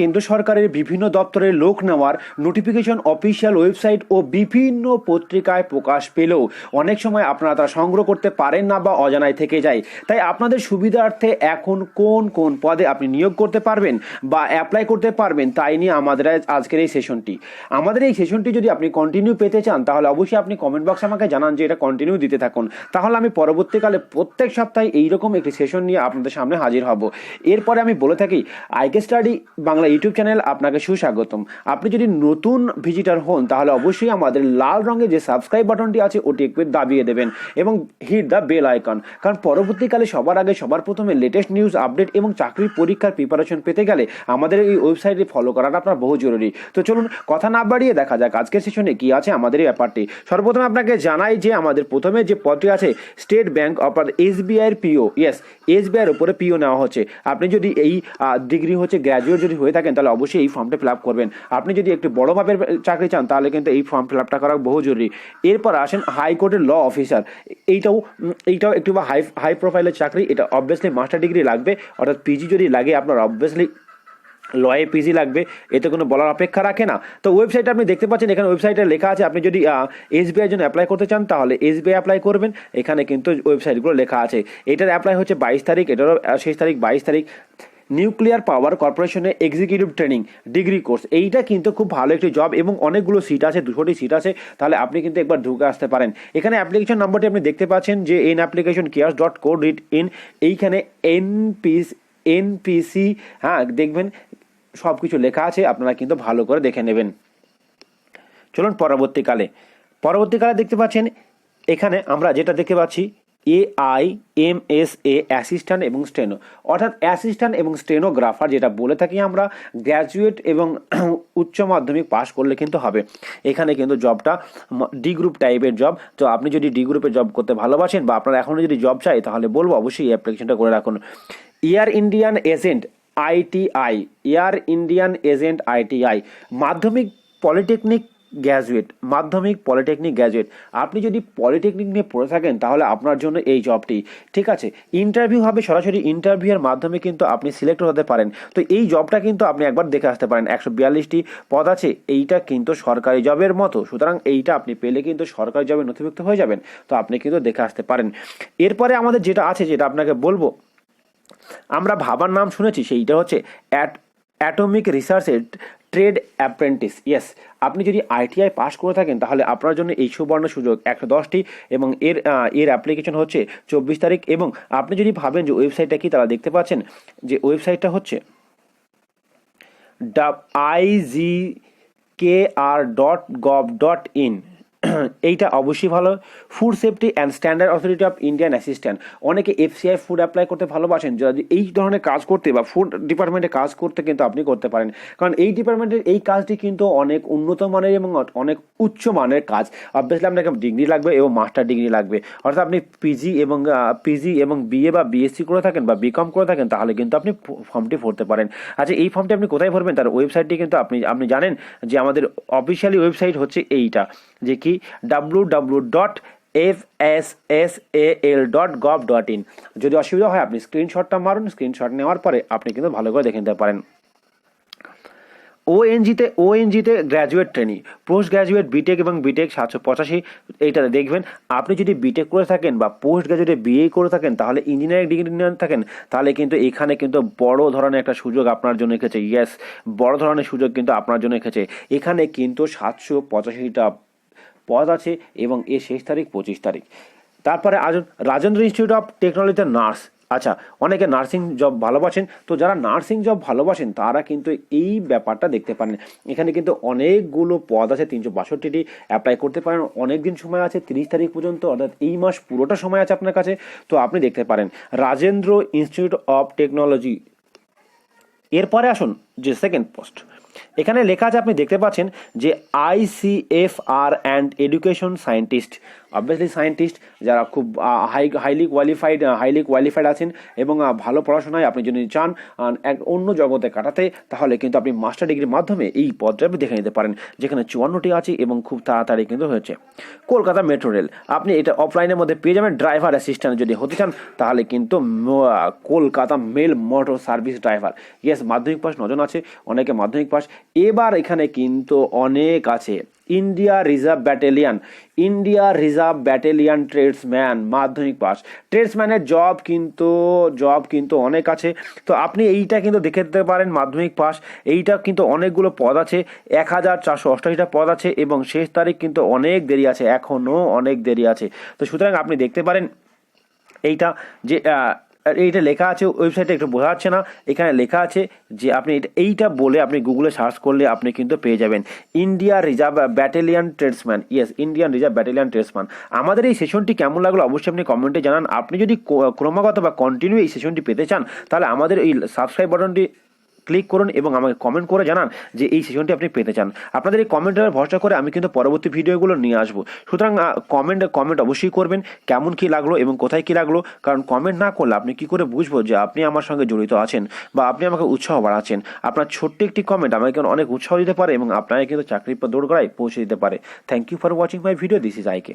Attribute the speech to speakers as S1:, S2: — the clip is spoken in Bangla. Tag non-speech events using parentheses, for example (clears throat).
S1: কেন্দ্র সরকারের বিভিন্ন দপ্তরের লোক নেওয়ার নোটিফিকেশন অফিসিয়াল ওয়েবসাইট ও বিভিন্ন পত্রিকায় প্রকাশ পেলেও অনেক সময় আপনারা তা সংগ্রহ করতে পারেন না বা অজানায় থেকে যায়। তাই আপনাদের সুবিধার্থে এখন কোন কোন পদে আপনি নিয়োগ করতে পারবেন বা অ্যাপ্লাই করতে পারবেন তাই নিয়ে আমাদের আজকের এই সেশনটি আমাদের এই সেশনটি যদি আপনি কন্টিনিউ পেতে চান, তাহলে অবশ্যই আপনি কমেন্ট বক্সে আমাকে জানান যে এটা কন্টিনিউ দিতে থাকুন। তাহলে আমি পরবর্তীকালে প্রত্যেক সপ্তাহে এইরকম একটি সেশন নিয়ে আপনাদের সামনে হাজির হব। এরপরে আমি বলে থাকি I K study Bangla YouTube channel আপনাকে সুস্বাগতম। আপনি যদি নতুন ভিজিটার হন, তাহলে অবশ্যই আমাদের লাল রঙের যে সাবস্ক্রাইব বাটনটি আছে, ওটি একটু দাবিয়ে দেবেন এবং হিট দ্য বেল আইকন কারণ পরবর্তীকালে সবার আগে, সবার প্রথমে লেটেস্ট নিউজ আপডেট এবং চাকরির পরীক্ষার প্রিপারেশন পেতে গেলে আমাদের এই ওয়েবসাইটে ফলো করাটা আপনার বহু জরুরি। তো চলুন কথা না বাড়িয়ে দেখা যাক আজকের সেশনে কি আছে আমাদের এই ব্যাপারটি। সর্বপ্রথমে আপনাকে জানাই যে আমাদের প্রথমে যে পদটি আছে স্টেট ব্যাংক অর্থাৎ এসবিআই এর পিও ইয়েস এসবিআই এর উপরে পিও নেওয়া হচ্ছে। আপনি যদি এই ডিগ্রি হচ্ছে গ্র্যাজুয়েট যদি হয়ে থাকেন, তাহলে অবশ্যই এই ফর্মটা ফিল আপ করবেন। আপনি যদি একটু বড় মাপের চাকরি চান, তাহলে কিন্তু এই ফর্ম ফিল আপটা করা বহু জরুরি। এরপর আসেন হাইকোর্টের ল অফিসার এইটাও এইটাও একটু বা হাই হাই প্রোফাইলের চাকরি, এটা অবভিয়াসলি মাস্টার ডিগ্রি লাগবে। অর্থাৎ পিজি যদি লাগে, আপনার অবভিয়াসলি লয়ে পিজি লাগবে। এতে কোনো বলার অপেক্ষা রাখে না। তো ওয়েবসাইটে আপনি দেখতে পাচ্ছেন, এখানে ওয়েবসাইটে লেখা আছে, আপনি যদি এসবিআই জন্য অ্যাপ্লাই করতে চান, তাহলে এসবিআই অ্যাপ্লাই করবেন। এখানে কিন্তু ওয়েবসাইটগুলো লেখা আছে। এটার অ্যাপ্লাই হচ্ছে বাইশ তারিখ, এটারও শেষ তারিখ বাইশ তারিখ। নিউক্লিয়ার পাওয়ার কর্পোরেশনে এক্সিকিউটিভ ট্রেনিং ডিগ্রি কোর্স এইটা কিন্তু খুব ভালো একটি জব এবং অনেকগুলো সিট আছে, দুশোটি সিট আছে। তাহলে আপনি কিন্তু একবার ঢুকে আসতে পারেন। এখানে অ্যাপ্লিকেশন নম্বরটি আপনি দেখতে পাচ্ছেন যে N application cares dot code ডিট in এইখানে এনপিস এনপিসি হ্যাঁ দেখবেন সব কিছু লেখা আছে, আপনারা কিন্তু ভালো করে দেখে নেবেন। চলুন পরবর্তীকালে। পরবর্তীকালে দেখতে পাচ্ছেন, এখানে আমরা যেটা দেখতে পাচ্ছি A I M S A assistant এবং স্টেনো অর্থাৎ অ্যাসিস্ট্যান্ট এবং স্টেনোগ্রাফার যেটা বলে থাকি আমরা গ্র্যাজুয়েট এবং (clears throat) উচ্চ মাধ্যমিক পাশ করলে কিন্তু হবে। এখানে কিন্তু জবটা ডি গ্রুপ টাইপের জব তো আপনি যদি ডি গ্রুপের জব করতে ভালোবাসেন বা আপনার এখনও যদি জব চাই, তাহলে বলব অবশ্যই এই অ্যাপ্লিকেশনটা করে রাখুন। Air Indian agent ITI air Indian agent ITI মাধ্যমিক পলিটেকনিক গ্র্যাজুয়েট মাধ্যমিক, পলিটেকনিক গ্র্যাজুয়েট আপনি যদি পলিটেকনিক নিয়ে পড়ে থাকেন, তাহলে আপনার জন্য এই জবটি। ঠিক আছে? ইন্টারভিউ হবে সরাসরি ইন্টারভিউয়ের মাধ্যমে কিন্তু আপনি সিলেক্ট হতে পারেন। তো এই জবটা কিন্তু আপনি একবার দেখে আসতে পারেন। একশো বিয়াল্লিশটি পদ আছে, এইটা কিন্তু সরকারি জবের মতো। সুতরাং এইটা আপনি পেলে কিন্তু সরকারি জবে নথিভুক্ত হয়ে যাবেন। তো আপনি কিন্তু দেখে আসতে পারেন। এরপরে আমাদের যেটা আছে, যেটা আপনাকে বলব, আমরা ভাবার নাম শুনেছি, সেইটা হচ্ছে অ্যাট, অ্যাটমিক রিসার্চের ট্রেড অ্যাপ্রেন্টিস ইয়েস আপনি যদি আইটিআই পাশ করে থাকেন, তাহলে আপনার জন্য এই সুবর্ণ সুযোগ একশো দশটি এবং এর এর অ্যাপ্লিকেশন হচ্ছে চব্বিশ তারিখ এবং আপনি যদি ভাবেন যে ওয়েবসাইটটা কি তারা দেখতে পাচ্ছেন যে ওয়েবসাইটটা হচ্ছে W IG K R dot gov dot in (clears throat) এইটা অবশ্যই ভালো। Food safety and standard authority of Indian assistant অনেকে এফসিআই ফুড অ্যাপ্লাই করতে ভালোবাসেন। যদি এই ধরনের কাজ করতে বা ফুড ডিপার্টমেন্টে কাজ করতে কিন্তু আপনি করতে পারেন। কারণ এই ডিপার্টমেন্টের এই কাজটি কিন্তু অনেক উন্নত মানের এবং অনেক উচ্চ মানের কাজ। অবভিয়াসলি আপনাকে ডিগ্রি লাগবে এবং মাস্টার ডিগ্রি লাগবে। অর্থাৎ আপনি পিজি এবং পিজি এবং বিএ বা বিএসসি করে থাকেন বা বিকম করে থাকেন, তাহলে কিন্তু আপনি ফর্মটি ভরতে পারেন। আচ্ছা এই ফর্মটি আপনি কোথায় ভরবেন? তার ওয়েবসাইটটি কিন্তু আপনি আপনি জানেন যে আমাদের অফিসিয়ালি ওয়েবসাইট হচ্ছে এইটা। যে কি? W W dot F S S A L dot gov dot in যদি অসুবিধা হয়, আপনি স্ক্রিনশটটা মারুন স্ক্রিনশট নেওয়ার পরে আপনি কিন্তু ভালো করে দেখে নিতে পারেন। ওএনজিতে ওএনজিতে graduate training post graduate BTech এবং বিটেক সাতশো পঁচাশি, এইটাতে দেখবেন, আপনি যদি বিটেক করে থাকেন বা পোস্ট গ্র্যাজুয়েটে বিএ করে থাকেন, তাহলে ইঞ্জিনিয়ারিং ডিগ্রি নিয়ে থাকেন, তাহলে কিন্তু এখানে কিন্তু বড় ধরনের একটা সুযোগ আপনার জন্য এসেছে ইয়েস বড় ধরনের সুযোগ কিন্তু আপনার জন্য এসেছে এখানে কিন্তু সাতশো পঁচাশিটা পদ আছে এবং এর শেষ তারিখ পঁচিশ তারিখ। তারপরে আজ রাজেন্দ্র ইনস্টিটিউট অফ টেকনোলজিতে নার্স আচ্ছা অনেকে নার্সিং জব ভালোবাসেন, তো যারা নার্সিং জব ভালোবাসেন, তারা কিন্তু এই ব্যাপারটা দেখতে পারেন। এখানে কিন্তু অনেকগুলো পদ আছে, তিনশো বাষট্টিটি অ্যাপ্লাই করতে পারেন। অনেক দিন সময় আছে, তিরিশ তারিখ পর্যন্ত, অর্থাৎ এই মাস পুরোটা সময় আছে আপনার কাছে, তো আপনি দেখতে পারেন। রাজেন্দ্র ইনস্টিটিউট অফ টেকনোলজি এরপরে আসুন যে সেকেন্ড পোস্ট এখানে লেখা আছে, আপনি দেখতে পাচ্ছেন যে ICFR and education scientist obviously scientist যারা খুব high highly qualified highly qualified আছেন এবং ভালো পড়াশোনায় আপনি যদি চান এক অন্য জগতে কাটাতে, তাহলে কিন্তু আপনি মাস্টার ডিগ্রির মাধ্যমে এই পদটা আপনি দেখে নিতে পারেন, যেখানে চুয়ান্নটি আছে এবং খুব তাড়াতাড়ি কিন্তু হয়েছে। কলকাতা মেট্রো রেল, আপনি এটা অফলাইনের মধ্যে পেয়ে যাবেন ড্রাইভার অ্যাসিস্ট্যান্ট যদি হতে চান, তাহলে কিন্তু Kolkata mail motor service driver yes মাধ্যমিক পাস, নজন আছে, অনেকে মাধ্যমিক পাস এবার এখানে কিন্তু অনেক আছে। India reserve battalion. India reserve battalion tradesman, মাধ্যমিক পাস। ট্রেডসম্যানের জব কিন্তু জব কিন্তু অনেক আছে। তো আপনি এইটা কিন্তু দেখে দিতে পারেন, মাধ্যমিক পাস। এইটা কিন্তু অনেকগুলো পদ আছে। এক হাজার চারশো অষ্টাশিটা পদ আছে এবং শেষ তারিখ কিন্তু অনেক দেরি আছে। এখনও অনেক দেরি আছে। তো সুতরাং আপনি দেখতে পারেন, এইটা যে এইটা লেখা আছে ওয়েবসাইটে একটু বোঝা যাচ্ছে না। এখানে লেখা আছে যে আপনি এইটা বলে আপনি গুগলে সার্চ করলে আপনি কিন্তু পেয়ে যাবেন। India reserve battalion tradesman yes Indian reserve battalion tradesman আমাদের এই সেশনটি কেমন লাগল অবশ্যই আপনি কমেন্টে জানান। আপনি যদি ক্রমাগত বা কন্টিনিউ এই সেশনটি পেতে চান, তাহলে আমাদের এই সাবস্ক্রাইব বাটনটি ক্লিক করুন এবং আমাকে কমেন্ট করে জানান যে এই সেশনটি আপনি পেতে চান। আপনাদের এই কমেন্টের ভরসা করে আমি কিন্তু পরবর্তী ভিডিওগুলো নিয়ে আসব। সুতরাং কমেন্ট কমেন্ট অবশ্যই করবেন, কেমন কি লাগল এবং কোথায় কি লাগল। কারণ কমেন্ট না করলে আপনি কি করে বুঝব যে আপনি আমার সঙ্গে জড়িত আছেন বা আপনি আমাকে উৎসাহ বাড়াচ্ছেন? আপনার ছোট্ট একটি কমেন্ট আমাকে অনেক উৎসাহ দিতে পারে এবং আপনাকে কিন্তু চাকরির দৌড় গড়ায় পৌঁছে দিতে পারে। Thank you for watching my video this is আইকে